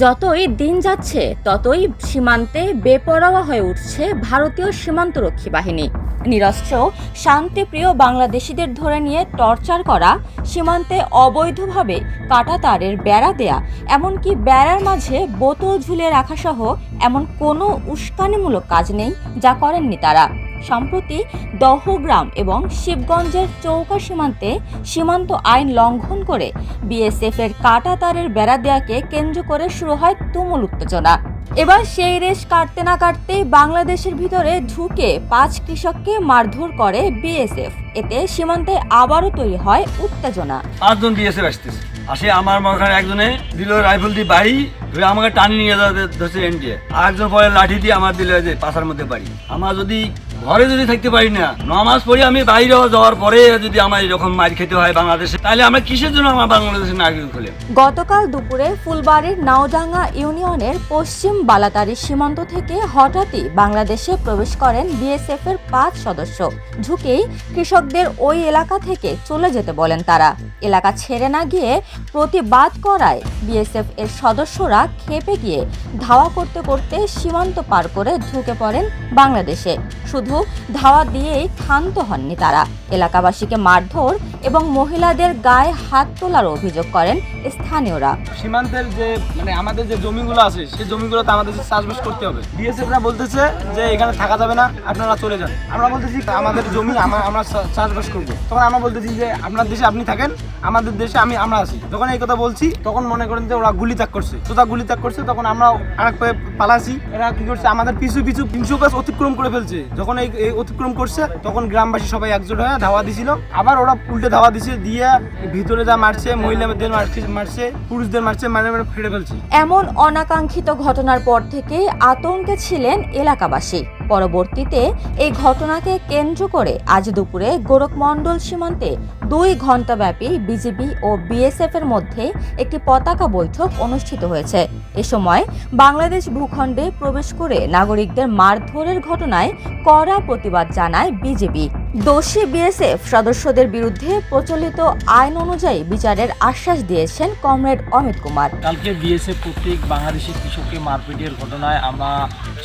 যতই দিন যাচ্ছে, ততই সীমান্তে বেপরোয়া হয়ে উঠছে ভারতীয় সীমান্তরক্ষী বাহিনী। নিরস্ত্র, শান্তিপ্রিয় বাংলাদেশিদের ধরে নিয়ে টর্চার করা, সীমান্তে অবৈধভাবে কাটা তারের বেড়া দেয়া, এমনকি বেড়ার মাঝে বোতল ঝুলে রাখা সহ এমন কোনো উস্কানিমূলক কাজ নেই যা করেননি তারা। সম্প্রতি দহগ্রাম এবং শিবগঞ্জের চৌকা সীমান্তে সীমান্ত আইন লঙ্ঘন করে বিএসএফ এর কাটা তারের বেড়া দেয়াকে কেন্দ্র করে শুরু হয় তুমুল উত্তেজনা। এবার সেই রেশ কাটতে না কাটতেই বাংলাদেশের ভিতরে ঢুকে পাঁচ কৃষককে মারধর করে বিএসএফ। এতে সীমান্তে আবারও তৈরি হয় উত্তেজনা। পাঁচজন বিএসএফ আসতেছে। আসে আমার ওখানে একজনে দিল রাইফেল দিয়ে বাড়ি, ধরে আমাকে টানি নিয়ে যাওয়া ধরছে এনডিএ আর একজন পরে লাঠি দিয়ে আমার দিল যে পাশার মধ্যে বাড়ি। আমার যদি ঘরে যদি থাকতে পারি না নমাজ পড়ি আমি বাইরে যাওয়ার পরে যদি আমার এরকম মার খেতে হয় বাংলাদেশে, তাহলে আমরা কিসের জন্য আমার বাংলাদেশের নাগরিক হলে? গতকাল দুপুরে ফুলবাড়ির নাওডাঙ্গা ইউনিয়নের পশ্চিম বালাতারি সীমান্ত থেকে হঠাৎই বাংলাদেশে প্রবেশ করেন বিএসএফ এর পাঁচ সদস্য। ঝুঁকেই কৃষকদের ওই এলাকা থেকে চলে যেতে বলেন তারা। এলাকা ছেড়ে না গিয়ে প্রতিবাদ করায় বিএসএফ এর সদস্যরা খেপে গিয়ে ধাওয়া করতে করতে সীমান্ত পার করে ঢুকে পড়েন বাংলাদেশে। শুধু ধাওয়া দিয়েই ক্ষান্ত হননি তারা। এলাকাবাসীকে মারধর এবং মহিলাদের গায়ে হাত তোলার অভিযোগ করেন স্থানীয়রা। সীমান্তের যে মানে আমাদের যে জমিগুলো আছে, সেই জমিগুলোতে আমাদের চাষবাস করতে হবে। বিএসএফরা বলতেছে যে এখানে থাকা যাবে না, আপনারা চলে যান। আমরা বলতেছি আমাদের জমি আমা- আমরা চাষবাস করব। তখন আমরা বলতেছি যে, আপনার দেশে আপনি থাকেন, আমাদের দেশে আমি, আমরা আছি। যখন এই কথা বলছি, তখন মনে করেন যে ওরা গুলি ত্যাগ করছে। তোতা গুলি ত্যাগ করছে, তখন আমরা আরেক পায়ে পালাছি এরা কি করছে, আমাদের পিছু পিছু তিনশো গাছ অতিক্রম করে ফেলছে। যখন এই অতিক্রম করছে, তখন গ্রামবাসী সবাই একজোট হয়ে ধাওয়া দিছিল। আবার ওরা উল্টে ধাওয়া দিছে, দিয়ে ভিতরে যা মারছে, মহিলাদের মারছে মারছে, পুরুষদের মারছে মানে মানে ফেড়ে ফেলছে। এমন অনাকাঙ্ক্ষিত ঘটনার পর থেকে আতঙ্কে ছিলেন এলাকাবাসী। পরবর্তীতে এই ঘটনাকে কেন্দ্র করে আজ দুপুরে গোরখমণ্ডল সীমান্তে দুই ঘণ্টাব্যাপী বিজিবি ও বিএসএফ এর মধ্যে একটি পতাকা বৈঠক অনুষ্ঠিত হয়েছে। এ সময় বাংলাদেশ ভূখণ্ডে প্রবেশ করে নাগরিকদের মারধরের ঘটনায় কড়া প্রতিবাদ জানায় বিজেপি। দোষী বিএসএফ সদস্যদের বিরুদ্ধে প্রচলিত আইন অনুযায়ী বিচারের আশ্বাস দিয়েছেন কমরেড অমিত কুমার। কালকে বিএসএফ কর্তৃক বাংলাদেশি কৃষককে মারপিটের ঘটনায় আমরা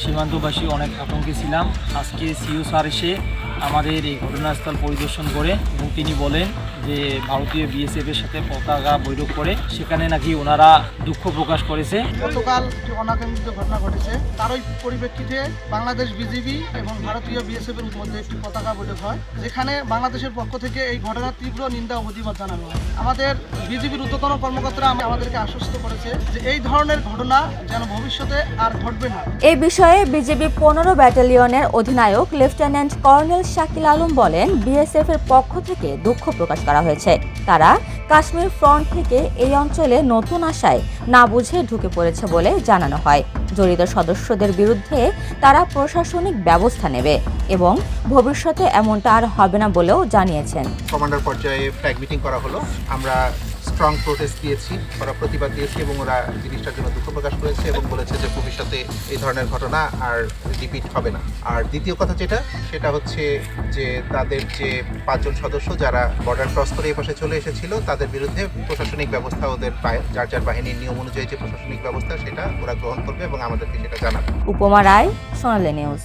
সীমান্তবাসী অনেক আতঙ্কে ছিলাম। আজকে সিও স্যার এসে আমাদের এই ঘটনাস্থল পরিদর্শন করে এবং তিনি বলেন যে ভারতীয় বিএসএফ এর সাথে পতাকা বৈঠক করে সেখানে নাকি ওনারা দুঃখ প্রকাশ করেছে। গতকাল একটি অনাকাঙ্ক্ষিত ঘটনা ঘটেছে তারই পরিপ্রেক্ষিতে বাংলাদেশ বিজিবি এবং ভারতীয় বিএসএফ এর মধ্যে একটি পতাকা বৈঠক হয় যেখানে বাংলাদেশের পক্ষ থেকে এই ঘটনার তীব্র নিন্দা ও প্রতিবাদ জানানো হয়। আমাদের বিজিবির ঊর্ধ্বতন কর্মকর্তারা আম- আমাদেরকে আশ্বস্ত করেছে যে এই ধরনের ঘটনা যেন ভবিষ্যতে আর ঘটবে না। এই বিষয়ে বিজেপি পনেরো ব্যাটালিয়নের অধিনায়ক লেফটেন্যান্ট কর্নেল শাকিল আলম বলেন, বিএসএফ এর পক্ষ থেকে দুঃখ প্রকাশ করা হয়েছে। তারা কাশ্মীর ফ্রন্ট থেকে এই অঞ্চলে নতুন আশায় না বুঝে ঢুকে পড়েছে বলে জানানো হয়। জড়িত সদস্যদের বিরুদ্ধে তারা প্রশাসনিক ব্যবস্থা নেবে এবং ভবিষ্যতে এমনটা আর হবে না বলেও জানিয়েছেন। কমান্ডার পর্যায়ে ফ্ল্যাগ মিটিং করা হলো। আমরা স্ট্রং প্রোটেস্ট দিয়েছি। ওরা প্রতিবাদ দিয়েছে এবং ওরা জিনিসটার জন্য দুঃখ প্রকাশ করেছে এবং বলেছে যে ভবিষ্যতে এই ধরনের ঘটনা আর রিপিট হবে না। আর দ্বিতীয় কথা যেটা, সেটা হচ্ছে যে তাদের যে পাঁচজন সদস্য যারা বর্ডার ক্রস করে এই পাশে চলে এসেছিল, তাদের বিরুদ্ধে প্রশাসনিক ব্যবস্থা ওদের বা- যার যার বাহিনীর নিয়ম অনুযায়ী যে প্রশাসনিক ব্যবস্থা, সেটা ওরা গ্রহণ করবে এবং আমাদেরকে সেটা জানাবে। উপমা রায়, সোনালী নিউজ।